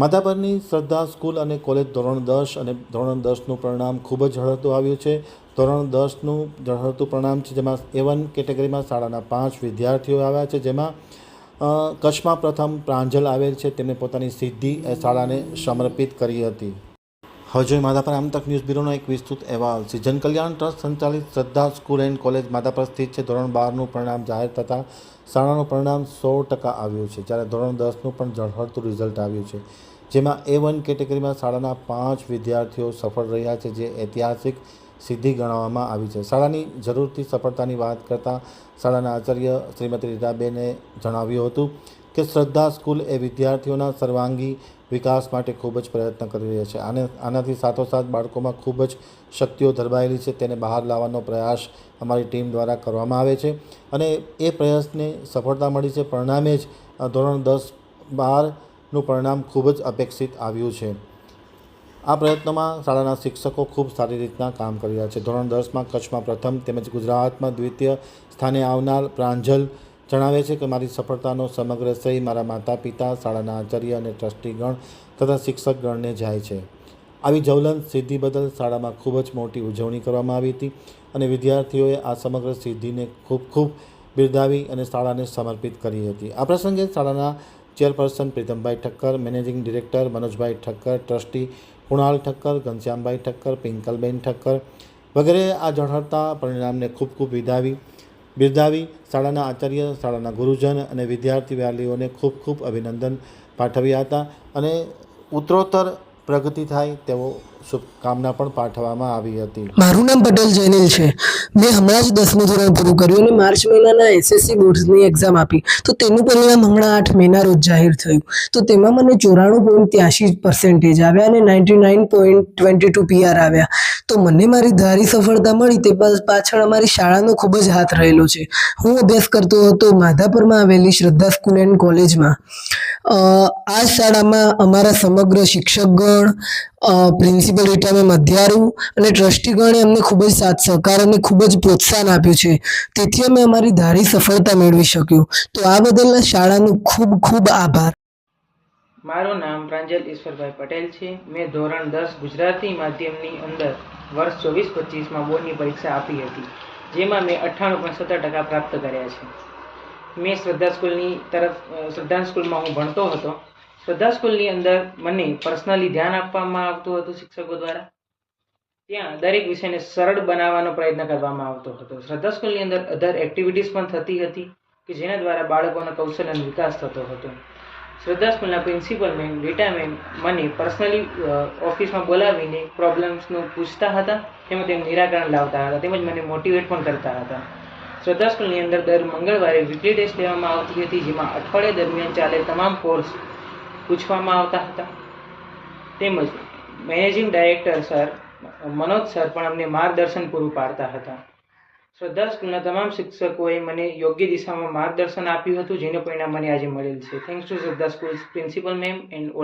માધાપરની શ્રદ્ધા સ્કૂલ અને કોલેજ ધોરણ દસ અને ધોરણ દસનું પરિણામ ખૂબ જ ઝળહળતું આવ્યું છે. ધોરણ દસનું ઝળહળતું પરિણામ છે જેમાં એ વન કેટેગરીમાં શાળાના પાંચ વિદ્યાર્થીઓ આવ્યા છે. જેમાં કચ્છમાં પ્રથમ પ્રાંજલ આવેલ છે. તેમણે પોતાની સિદ્ધિ એ શાળાને સમર્પિત કરી હતી. હજુ જોઈએ માધાપર આમતક ન્યૂઝ બ્યુરોનો એક વિસ્તૃત અહેવાલ. સિજન કલ્યાણ ટ્રસ્ટ સંચાલિત શ્રદ્ધા સ્કૂલ એન્ડ કોલેજ માધાપર સ્થિત છે. ધોરણ બારનું પરિણામ જાહેર થતાં શાળાનું પરિણામ સો ટકા આવ્યું છે. જ્યારે ધોરણ દસનું પણ ઝળહળતું રિઝલ્ટ આવ્યું છે. જેમાં એ વન કેટેગરીમાં શાળાના પાંચ વિદ્યાર્થીઓ સફળ રહ્યા છે, જે ઐતિહાસિક સિદ્ધિ ગણવામાં આવી છે. શાળાની જરૂરથી સફળતાની વાત કરતાં શાળાના આચાર્ય શ્રીમતી રીટાબેને જણાવ્યું હતું કે, શ્રદ્ધા સ્કૂલ એ વિદ્યાર્થીઓના સર્વાંગી વિકાસ માટે ખૂબ જ પ્રયત્ન કરી રહ્યા છે. આને, આનાથી સાથોસાથ બાળકોમાં ખૂબ જ શક્તિઓ ધરબાયેલી છે. તેને બહાર લાવવાનો પ્રયાસ અમારી ટીમ દ્વારા કરવામાં આવે છે અને એ પ્રયાસને સફળતા મળી છે. પરિણામે જ ધોરણ દસ બારનું પરિણામ ખૂબ જ અપેક્ષિત આવ્યું છે. આ પ્રયત્નોમાં શાળાના શિક્ષકો ખૂબ સારી રીતના કામ કરી રહ્યા છે. ધોરણ દસમાં કચ્છમાં પ્રથમ તેમજ ગુજરાતમાં દ્વિતીય સ્થાને આવનાર પ્રાંજલ જણાવે છે કે મારી સફળતાનો સમગ્ર શ્રેય મારા માતા પિતા શાળાના આચાર્ય અને ટ્રસ્ટીગણ તથા શિક્ષકગણને જાય છે. આવી જ્વલંત સિદ્ધિ બદલ શાળામાં ખૂબ જ મોટી ઉજવણી કરવામાં આવી હતી અને વિદ્યાર્થીઓએ આ સમગ્ર સિદ્ધિને ખૂબ ખૂબ બિરદાવી અને શાળાને સમર્પિત કરી હતી. આ પ્રસંગે શાળાના chairperson Pritambhai Thakkar, managing director Manojbhai Thakkar, trustee Kunal Thakkar, Ghanshyambhai Thakkar, Pinkalben Thakkar વગેરે આ ઝળહળતા પરિણામને ખૂબ ખૂબ વિધાવી બિરદાવી. શાળાના આચાર્ય, શાળાના ગુરુજન અને વિદ્યાર્થી વાલીઓને ખૂબ ખૂબ અભિનંદન પાઠવ્યા હતા અને ઉત્તરોત્તર પ્રગતિ થાય તેવો શુભકામના પણ પાઠવવામાં આવી હતી. મારું નામ પટેલ જૈનિલ છે. મેં હમણાં જ દસમું ધોરણ પૂરું કર્યું અને માર્ચ મહિનાના એસએસસી બોર્ડની એક્ઝામ આપી. તો તેનું પરિણામ હમણાં આઠ મહિના રોજ જાહેર થયું. તો તેમાં મને ચોરાણું પોઈન્ટ ત્યાંશી પર્સેન્ટેજ આવ્યા અને ninety nine point twenty two PR આવ્યા. તો મને મારી ધારી સફળતા મળી તે પાછળ અમારી શાળાનો ખૂબ જ હાથ રહેલો છે. હું અભ્યાસ કરતો હતો માધાપરમાં આવેલી શ્રદ્ધા સ્કૂલ એન્ડ કોલેજમાં. આ શાળામાં અમારા સમગ્ર શિક્ષકગણ પ્રિન્સિપલ રીટામે મધ્યારું અને ટ્રસ્ટીગણે અમને ખૂબ જ સાથ સહકાર અને ખૂબ જ પ્રોત્સાહન આપ્યું છે. તેથી અમે અમારી ધારી સફળતા મેળવી શક્યું. તો આ બદલ શાળાનો ખૂબ ખૂબ આભાર. મારું નામ પ્રાંજલ ઈશ્વરભાઈ પટેલ છે. મેં ધોરણ દસ ગુજરાતી માધ્યમની અંદર વર્ષ ચોવીસ પચીસમાં બોર્ડની પરીક્ષા આપી હતી, જેમાં મેં અઠ્ઠાણું પોઈન્ટ સત્તર ટકા પ્રાપ્ત કર્યા છે. મેં શ્રદ્ધા સ્કૂલની તરફ શ્રદ્ધા સ્કૂલમાં હું ભણતો હતો. શ્રદ્ધા સ્કૂલની અંદર મને પર્સનલી ધ્યાન આપવામાં આવતું હતું શિક્ષકો દ્વારા. ત્યાં દરેક વિષયને સરળ બનાવવાનો પ્રયત્ન કરવામાં આવતો હતો. શ્રદ્ધા સ્કૂલની અંદર અધર એક્ટિવિટીઝ પણ થતી હતી કે જેના દ્વારા બાળકોનો કૌશલ્યનો વિકાસ થતો હતો. શ્રદ્ધા સ્કૂલના પ્રિન્સિપલ મેમ ડેટા મેમ મને પર્સનલી ઓફિસમાં બોલાવીને પ્રોબ્લેમ્સનું પૂછતા હતા તેમજ તેનું નિરાકરણ લાવતા હતા, તેમજ મને મોટિવેટ પણ કરતા હતા. શ્રદ્ધા સ્કૂલની અંદર દર મંગળવારે વીકલી ટેસ્ટ લેવામાં આવતી હતી, જેમાં અઠવાડિયા દરમિયાન ચાલે તમામ કોર્સ પૂછવામાં આવતા હતા. તેમજ managing director sir Manoj sir પણ અમને માર્ગદર્શન પૂરું પાડતા હતા. શ્રદ્ધા સ્કૂલના તમામ શિક્ષકોએ મને યોગ્ય દિશામાં માર્ગદર્શન આપ્યું હતું, જેનું પરિણામ મને આજે મળેલ છે. Thanks to Shraddha school principal ma'am and